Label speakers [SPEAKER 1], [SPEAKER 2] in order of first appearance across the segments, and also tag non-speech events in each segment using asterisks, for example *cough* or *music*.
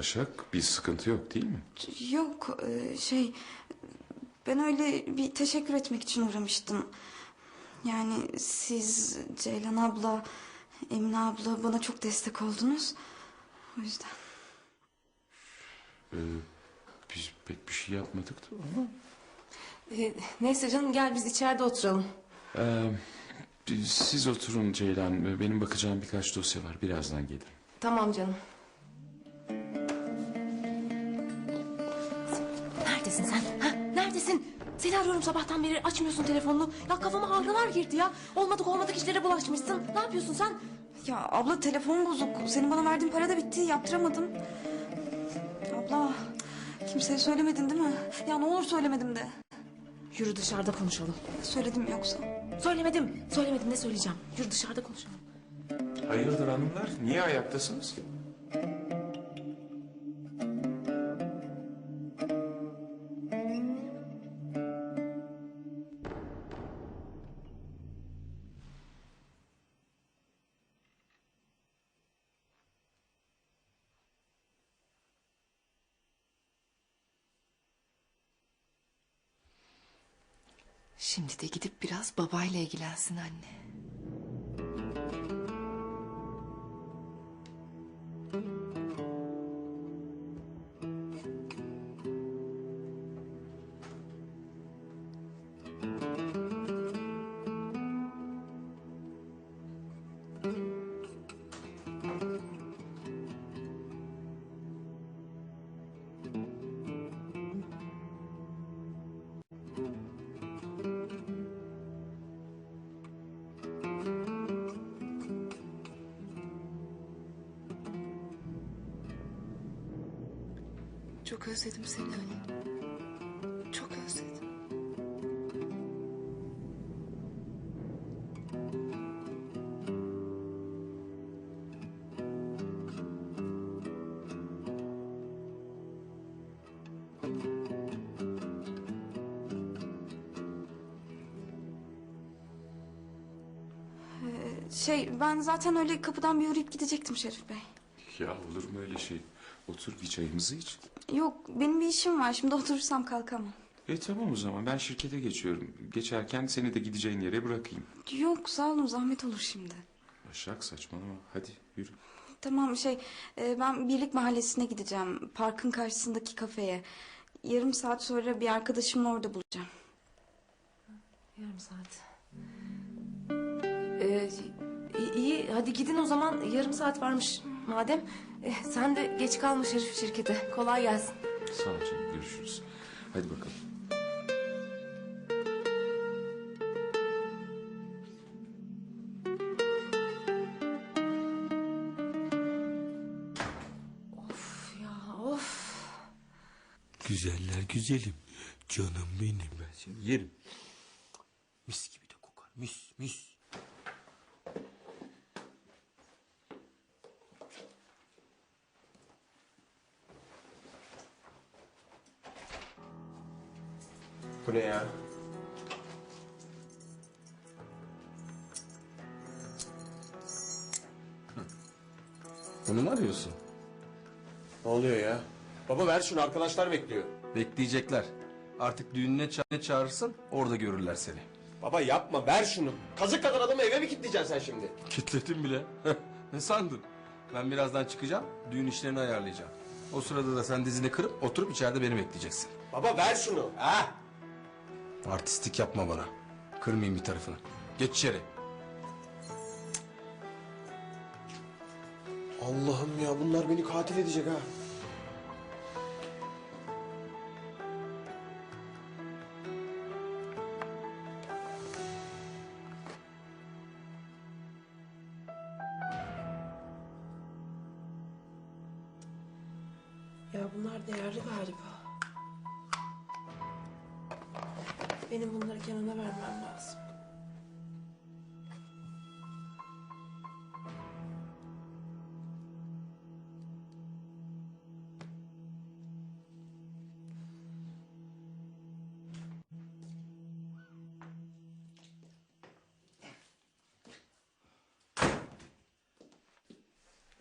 [SPEAKER 1] Başak bir sıkıntı yok değil mi?
[SPEAKER 2] Yok e, şey ben öyle bir teşekkür etmek için uğramıştım. Yani siz Ceylan abla, Emine abla bana çok destek oldunuz. O yüzden.
[SPEAKER 1] Ee, biz pek bir şey yapmadık da ama.
[SPEAKER 3] Ee, neyse canım gel biz içeride oturalım.
[SPEAKER 1] Ee, siz oturun Ceylan. Benim bakacağım birkaç dosya var. Birazdan gelirim.
[SPEAKER 3] Tamam canım. Neredesin sen? Ha? Neredesin? Seni arıyorum sabahtan beri açmıyorsun telefonunu. Ya kafama ağrılar girdi ya. Olmadık olmadık işlere bulaşmışsın. Ne yapıyorsun sen?
[SPEAKER 2] Ya abla telefon bozuk. Senin bana verdiğin para da bitti. Yaptıramadım. Abla kimseye söylemedin değil mi? Ya ne olur söylemedim de.
[SPEAKER 3] Yürü dışarıda konuşalım.
[SPEAKER 2] Söyledim yoksa?
[SPEAKER 3] Söylemedim. Söylemedim ne söyleyeceğim. Yürü dışarıda konuşalım.
[SPEAKER 1] Hayırdır hanımlar? Niye ayaktasınız?
[SPEAKER 4] Şimdi de gidip biraz babayla ilgilensin anne. Çok özledim seni anne. Çok özledim.
[SPEAKER 2] Şey ben zaten öyle kapıdan bir uğrayıp gidecektim Şerif Bey.
[SPEAKER 1] Ya olur mu öyle şey? Otur bir çayımızı iç.
[SPEAKER 2] Yok benim bir işim var. Şimdi *laughs* oturursam kalkamam.
[SPEAKER 1] E tamam o zaman ben şirkete geçiyorum. Geçerken seni de gideceğin yere bırakayım.
[SPEAKER 2] Yok sağ olun zahmet olur şimdi.
[SPEAKER 1] Başak saçmalama. Hadi yürü.
[SPEAKER 2] Tamam şey e, ben Birlik Mahallesi'ne gideceğim. Parkın karşısındaki kafeye. Yarım saat sonra bir arkadaşımla orada bulacağım.
[SPEAKER 3] Yarım saat. Ee, iyi, iyi hadi gidin o zaman yarım saat varmış madem. Eh, sen de geç kalmış herif şirkete. Kolay gelsin.
[SPEAKER 1] Sağ ol canım görüşürüz. Hadi bakalım.
[SPEAKER 3] Of ya of.
[SPEAKER 5] Güzeller güzelim. Canım benim ben seni yerim. Mis gibi de kokar. Mis mis.
[SPEAKER 6] Bu ne ya?
[SPEAKER 7] Bunu mu arıyorsun?
[SPEAKER 6] Ne oluyor ya? Baba ver şunu arkadaşlar bekliyor.
[SPEAKER 7] Bekleyecekler. Artık düğününe ça- ne çağırırsın orada görürler seni.
[SPEAKER 6] Baba yapma ver şunu. Kazık kadar adamı eve mi kilitleyeceksin sen şimdi?
[SPEAKER 7] Kitledim bile. ne sandın? Ben birazdan çıkacağım. Düğün işlerini ayarlayacağım. O sırada da sen dizini kırıp oturup içeride beni bekleyeceksin.
[SPEAKER 6] Baba ver şunu. Ha?
[SPEAKER 7] Artistik yapma bana. Kırmayayım bir tarafını. Geç içeri.
[SPEAKER 6] Allah'ım ya bunlar beni katil edecek ha.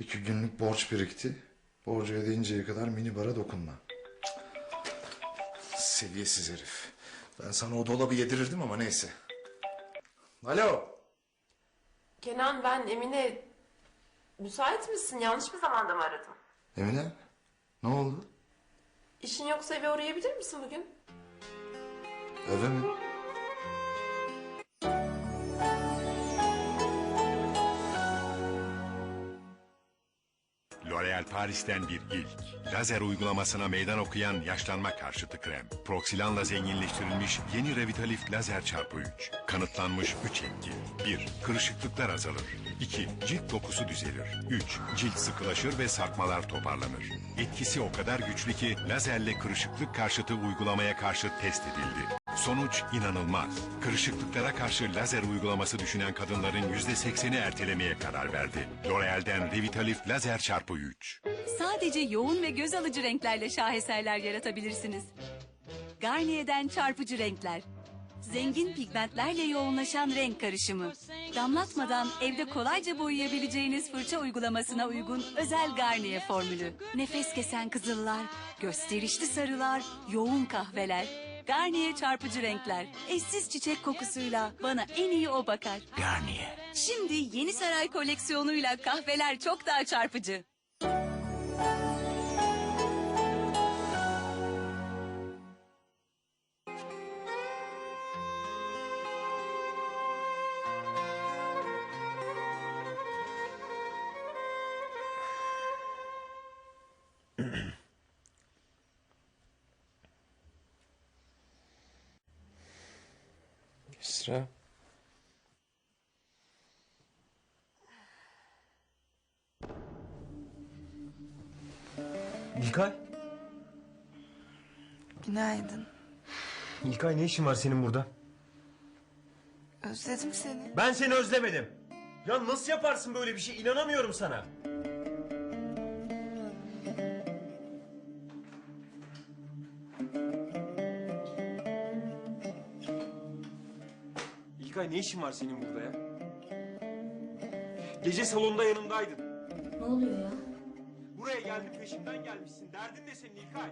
[SPEAKER 8] İki günlük borç birikti. Borcu ödeyinceye kadar mini bara dokunma. Seviyesiz herif. Ben sana o dolabı yedirirdim ama neyse. Alo.
[SPEAKER 3] Kenan ben Emine... Müsait misin? Yanlış bir zamanda mı aradım?
[SPEAKER 8] Emine. Ne oldu?
[SPEAKER 3] İşin yoksa eve uğrayabilir misin bugün?
[SPEAKER 8] Eve mi?
[SPEAKER 9] L'Oréal Paris'ten bir ilk. Lazer uygulamasına meydan okuyan yaşlanma karşıtı krem. Proksilanla zenginleştirilmiş yeni Revitalif Lazer çarpı 3. Kanıtlanmış 3 etki. 1. Kırışıklıklar azalır. 2. Cilt dokusu düzelir. 3. Cilt sıkılaşır ve sarkmalar toparlanır. Etkisi o kadar güçlü ki lazerle kırışıklık karşıtı uygulamaya karşı test edildi. Sonuç inanılmaz. Kırışıklıklara karşı lazer uygulaması düşünen kadınların %80'i ertelemeye karar verdi. L'Oreal'den Revitalif Lazer çarpı 3.
[SPEAKER 10] Sadece yoğun ve göz alıcı renklerle şaheserler yaratabilirsiniz. Garnier'den çarpıcı renkler. Zengin pigmentlerle yoğunlaşan renk karışımı. Damlatmadan evde kolayca boyayabileceğiniz fırça uygulamasına uygun özel Garnier formülü. Nefes kesen kızıllar, gösterişli sarılar, yoğun kahveler. Garnier çarpıcı renkler. Eşsiz çiçek kokusuyla bana en iyi o bakar.
[SPEAKER 11] Garnier.
[SPEAKER 10] Şimdi Yeni Saray koleksiyonuyla kahveler çok daha çarpıcı. *clears throat*
[SPEAKER 6] Esra.
[SPEAKER 11] İlkay.
[SPEAKER 12] Günaydın.
[SPEAKER 11] İlkay ne işin var senin burada?
[SPEAKER 12] Özledim seni.
[SPEAKER 11] Ben seni özlemedim. Ya nasıl yaparsın böyle bir şey? İnanamıyorum sana. İlkay ne işin var senin burada ya? Gece salonda yanımdaydın.
[SPEAKER 13] Ne oluyor ya?
[SPEAKER 11] Buraya geldin peşimden gelmişsin. Derdin ne senin İlkay?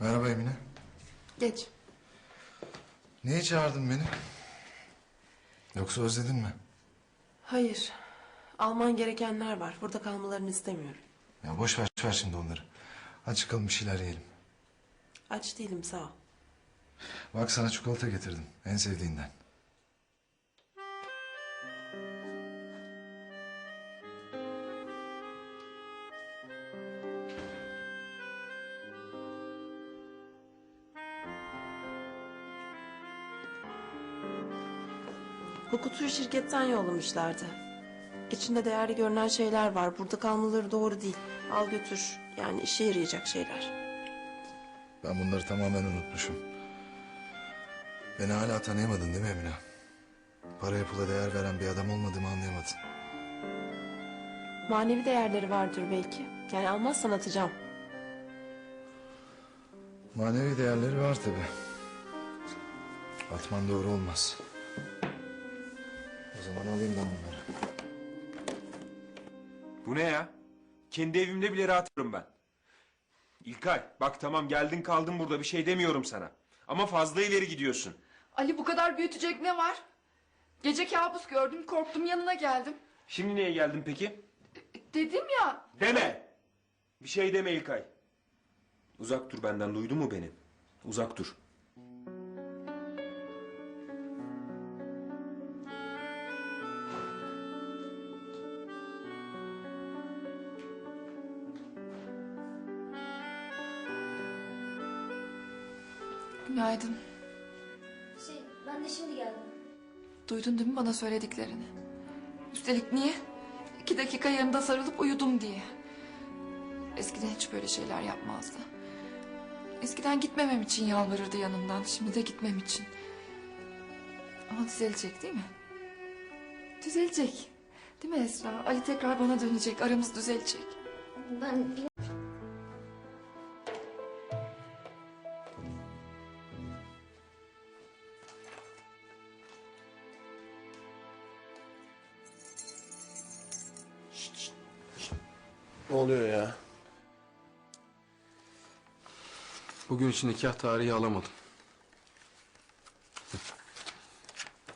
[SPEAKER 8] Merhaba Emine.
[SPEAKER 3] Geç.
[SPEAKER 8] Niye çağırdın beni? Yoksa özledin mi?
[SPEAKER 3] Hayır. Alman gerekenler var. Burada kalmalarını istemiyorum.
[SPEAKER 8] Ya boş ver, ver şimdi onları. Hadi çıkalım bir şeyler yiyelim.
[SPEAKER 3] Aç değilim sağ ol.
[SPEAKER 8] Bak sana çikolata getirdim. En sevdiğinden.
[SPEAKER 3] Bu kutuyu şirketten yollamışlardı. İçinde değerli görünen şeyler var. Burada kalmaları doğru değil. Al götür. Yani işe yarayacak şeyler.
[SPEAKER 8] Ben bunları tamamen unutmuşum. Beni hala tanıyamadın değil mi Emine? Paraya pula değer veren bir adam olmadığımı anlayamadın.
[SPEAKER 3] Manevi değerleri vardır belki. Yani almazsan atacağım.
[SPEAKER 8] Manevi değerleri var tabi. Atman doğru olmaz. O zaman alayım ben bunları.
[SPEAKER 11] Bu ne ya? Kendi evimde bile rahatıyorum ben. İlkay bak tamam geldin kaldın burada bir şey demiyorum sana. Ama fazla ileri gidiyorsun.
[SPEAKER 4] Ali bu kadar büyütecek ne var? Gece kabus gördüm, korktum yanına geldim.
[SPEAKER 11] Şimdi niye geldin peki?
[SPEAKER 4] Dedim ya,
[SPEAKER 11] Deme! Bir şey deme İlkay. Uzak dur benden duydun mu beni? Uzak dur.
[SPEAKER 4] Günaydın.
[SPEAKER 13] Şey, ben de şimdi geldim.
[SPEAKER 4] Duydun değil mi bana söylediklerini? Üstelik niye? İki dakika yanında sarılıp uyudum diye. Eskiden hiç böyle şeyler yapmazdı. Eskiden gitmemem için yalvarırdı yanından, şimdi de gitmem için. Ama düzelecek değil mi? Düzelecek. Değil mi Esra? Ali tekrar bana dönecek, aramız düzelecek.
[SPEAKER 13] Ben
[SPEAKER 6] oluyor ya?
[SPEAKER 7] Bugün için nikah tarihi alamadım.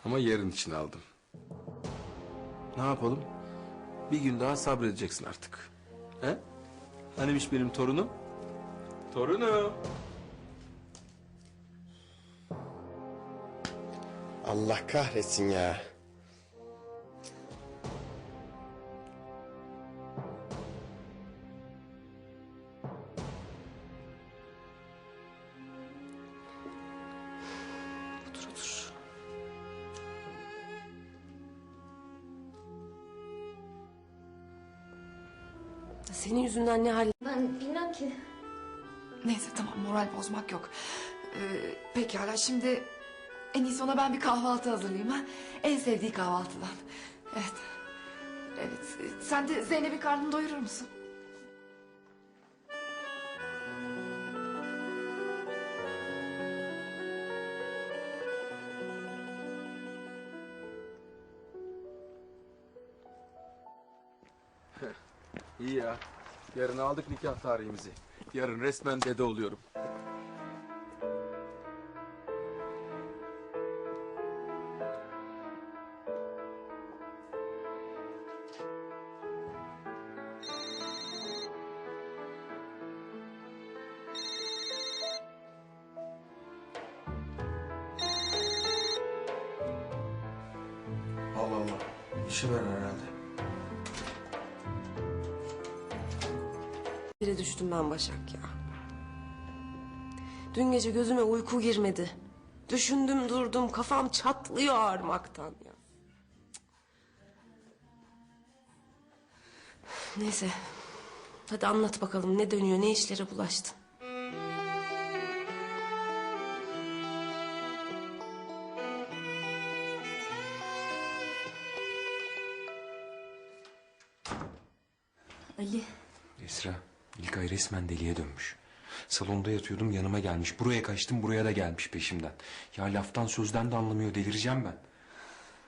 [SPEAKER 7] Ama yarın için aldım. Ne yapalım? Bir gün daha sabredeceksin artık. He? Hanimiş benim torunum? Torunum.
[SPEAKER 6] Allah kahretsin ya.
[SPEAKER 3] Yüzünden ne hal...
[SPEAKER 2] Ben bilmem ki.
[SPEAKER 4] Neyse tamam moral bozmak yok. Ee, pekala şimdi en iyisi ona ben bir kahvaltı hazırlayayım ha. En sevdiği kahvaltıdan. Evet. Evet. Sen de Zeynep'in karnını doyurur musun?
[SPEAKER 7] İyi ya. Yarın aldık nikah tarihimizi. Yarın resmen dede oluyorum.
[SPEAKER 6] Allah Allah. İşi var herhalde.
[SPEAKER 3] Yere düştüm ben Başak ya. Dün gece gözüme uyku girmedi. Düşündüm durdum kafam çatlıyor ağrımaktan ya. Neyse. Hadi anlat bakalım ne dönüyor ne işlere bulaştın.
[SPEAKER 11] İlkay resmen deliye dönmüş. Salonda yatıyordum yanıma gelmiş. Buraya kaçtım buraya da gelmiş peşimden. Ya laftan sözden de anlamıyor delireceğim ben.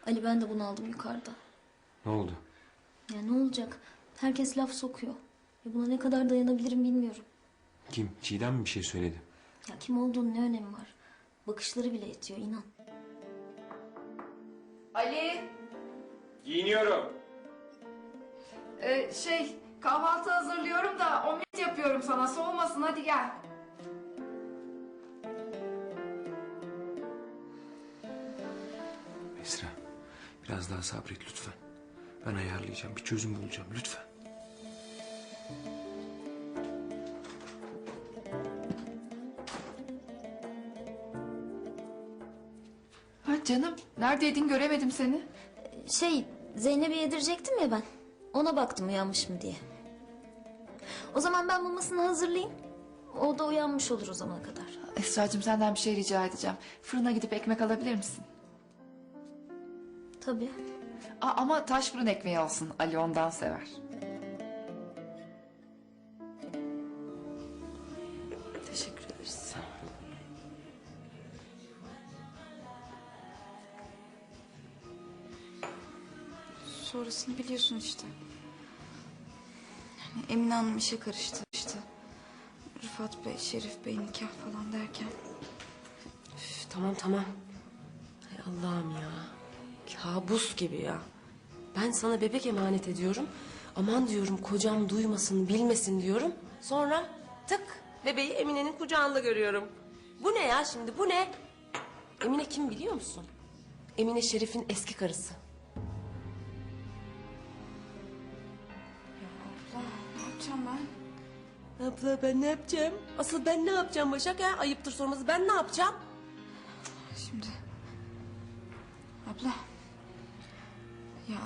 [SPEAKER 14] Ali ben de bunu aldım yukarıda.
[SPEAKER 11] Ne oldu?
[SPEAKER 14] Ya ne olacak? Herkes laf sokuyor. Ya buna ne kadar dayanabilirim bilmiyorum.
[SPEAKER 11] Kim? Çiğdem mi bir şey söyledi?
[SPEAKER 14] Ya kim olduğunun ne önemi var? Bakışları bile yetiyor inan.
[SPEAKER 4] Ali.
[SPEAKER 11] Giyiniyorum.
[SPEAKER 4] Ee, şey kahvaltı hazırlıyorum da omlet yapıyorum sana soğumasın hadi gel.
[SPEAKER 11] Esra, biraz daha sabret lütfen. Ben ayarlayacağım, bir çözüm bulacağım lütfen.
[SPEAKER 4] Ha canım neredeydin göremedim seni.
[SPEAKER 14] Şey Zeynep'e yedirecektim ya ben. Ona baktım uyanmış mı diye. O zaman ben mamasını hazırlayayım. O da uyanmış olur o zamana kadar.
[SPEAKER 4] Esra'cığım senden bir şey rica edeceğim. Fırına gidip ekmek alabilir misin?
[SPEAKER 14] Tabii.
[SPEAKER 4] Aa, ama taş fırın ekmeği olsun. Ali ondan sever.
[SPEAKER 3] Teşekkür ederiz.
[SPEAKER 2] Sonrasını biliyorsun işte. Yani Emine Hanım işe karıştı işte. Rıfat Bey, Şerif Bey nikah falan derken.
[SPEAKER 3] Üf, tamam tamam. Hay Allah'ım ya. Kabus gibi ya. Ben sana bebek emanet ediyorum. Aman diyorum kocam duymasın bilmesin diyorum. Sonra tık bebeği Emine'nin kucağında görüyorum. Bu ne ya şimdi bu ne? Emine kim biliyor musun? Emine Şerif'in eski karısı.
[SPEAKER 2] Abla ben
[SPEAKER 3] ne yapacağım? Asıl ben ne yapacağım Başak ya? Ayıptır sorması ben ne yapacağım?
[SPEAKER 2] Şimdi. Abla. Ya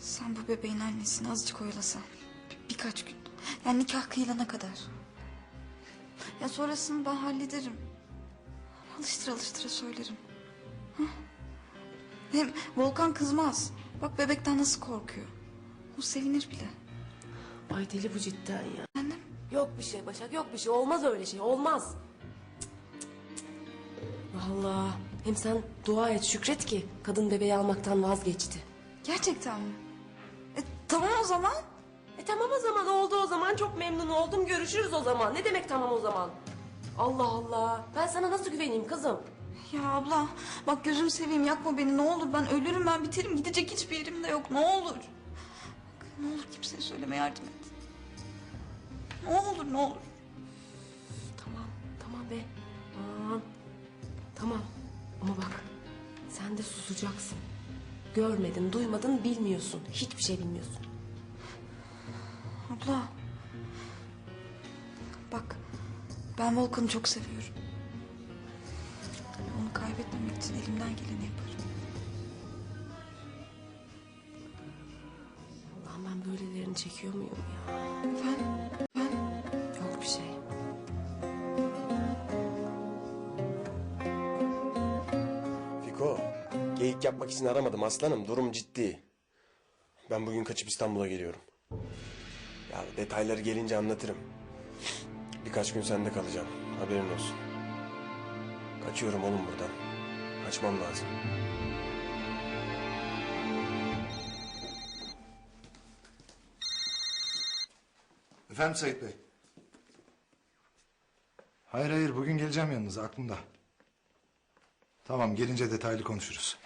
[SPEAKER 2] sen bu bebeğin annesini azıcık oyalasan. Bir- birkaç gün. Yani nikah kıyılana kadar. Ya sonrasını ben hallederim. Alıştıra alıştıra söylerim. Hı? Hem Volkan kızmaz. Bak bebekten nasıl korkuyor. O sevinir bile.
[SPEAKER 3] Ay deli bu cidden ya.
[SPEAKER 2] Annem.
[SPEAKER 3] Yok bir şey Başak yok bir şey olmaz öyle şey olmaz. Vallahi hem sen dua et şükret ki kadın bebeği almaktan vazgeçti.
[SPEAKER 2] Gerçekten mi? E, tamam o zaman.
[SPEAKER 3] E tamam o zaman oldu o zaman çok memnun oldum görüşürüz o zaman. Ne demek tamam o zaman? Allah Allah ben sana nasıl güveneyim kızım?
[SPEAKER 2] Ya abla bak gözüm seveyim yakma beni ne olur ben ölürüm ben biterim gidecek hiçbir yerim de yok ne olur. Ne olur kimseye söyleme yardım et. Ne olur ne olur.
[SPEAKER 3] Tamam tamam be. Aman. Tamam ama bak sen de susacaksın. Görmedin duymadın bilmiyorsun. Hiçbir şey bilmiyorsun.
[SPEAKER 2] Abla. Bak ben Volkan'ı çok seviyorum. Onu kaybetmemek için elimden geleni yaparım.
[SPEAKER 3] Allah'ım ben böylelerini çekiyor muyum ya?
[SPEAKER 2] Ben,
[SPEAKER 6] yapmak için aramadım aslanım. Durum ciddi. Ben bugün kaçıp İstanbul'a geliyorum. Ya detayları gelince anlatırım. Birkaç gün sende kalacağım. Haberin olsun. Kaçıyorum oğlum buradan. Kaçmam lazım.
[SPEAKER 8] Efendim Sayit Bey. Hayır hayır bugün geleceğim yanınıza aklımda. Tamam gelince detaylı konuşuruz.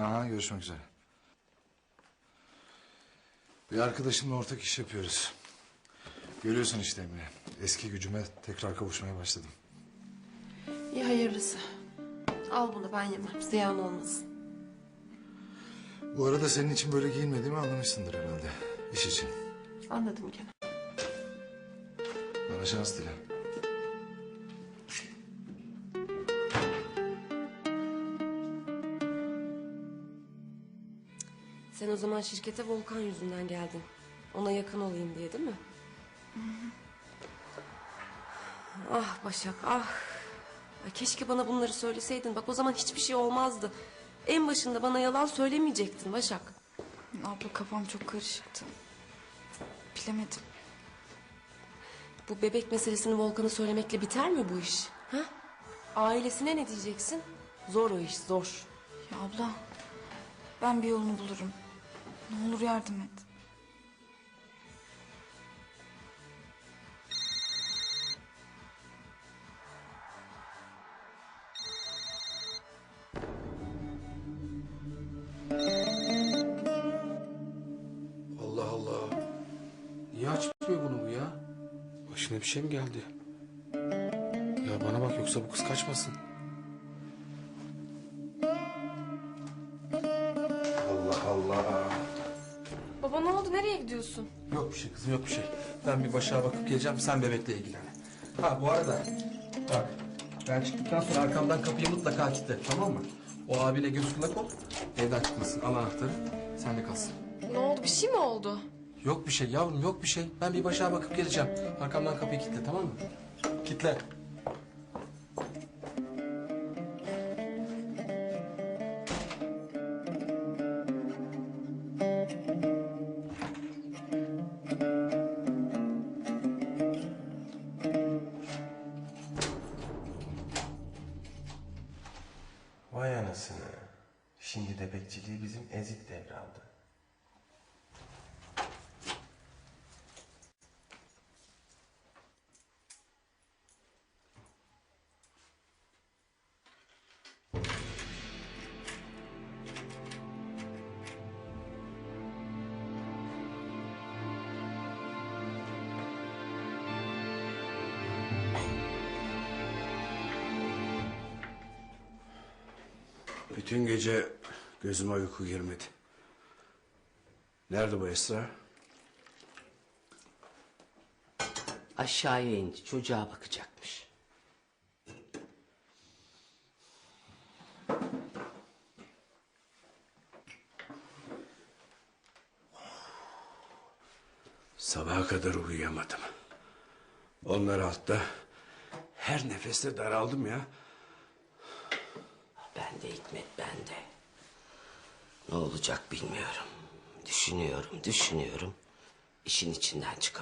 [SPEAKER 8] Aha görüşmek üzere. Bir arkadaşımla ortak iş yapıyoruz. Görüyorsun işte Emre. Eski gücüme tekrar kavuşmaya başladım.
[SPEAKER 3] İyi hayırlısı. Al bunu ben yemem. Ziyan olmasın.
[SPEAKER 8] Bu arada senin için böyle giyinmediğimi anlamışsındır herhalde. İş için.
[SPEAKER 3] Anladım gene.
[SPEAKER 8] Bana şans dile.
[SPEAKER 3] Zaman şirkete Volkan yüzünden geldin. Ona yakın olayım diye değil mi? Ah Başak ah. Ay keşke bana bunları söyleseydin. Bak o zaman hiçbir şey olmazdı. En başında bana yalan söylemeyecektin Başak.
[SPEAKER 2] Abla kafam çok karışıktı. Bilemedim.
[SPEAKER 3] Bu bebek meselesini Volkan'a söylemekle biter mi bu iş? Ha? Ailesine ne diyeceksin? Zor o iş zor.
[SPEAKER 2] Ya abla ben bir yolunu bulurum. Ne olur yardım et.
[SPEAKER 7] Allah Allah. Niye açmıyor bunu bu ya? Başına bir şey mi geldi? Ya bana bak yoksa bu kız kaçmasın. Allah Allah.
[SPEAKER 4] Baba ne oldu nereye gidiyorsun?
[SPEAKER 7] Yok bir şey kızım yok bir şey. Ben bir başa bakıp geleceğim sen bebekle ilgilen. Ha bu arada bak ben çıktıktan sonra arkamdan kapıyı mutlaka kilitle tamam mı? O abine göz kulak ol evden çıkmasın al anahtarı sen de kalsın.
[SPEAKER 4] Ne oldu bir şey mi oldu?
[SPEAKER 7] Yok bir şey yavrum yok bir şey. Ben bir başa bakıp geleceğim. Arkamdan kapıyı kilitle tamam mı? Kilitle.
[SPEAKER 6] Devraldı.
[SPEAKER 15] Bütün gece gözüme uyku girmedi. Nerede bu Esra?
[SPEAKER 16] Aşağıya indi çocuğa bakacakmış.
[SPEAKER 15] Sabaha kadar uyuyamadım. Onlar altta. Her nefeste daraldım ya.
[SPEAKER 16] Ben de Hikmet ben de. Ne olacak bilmiyorum. Düşünüyorum düşünüyorum. İşin içinden çıkamıyorum.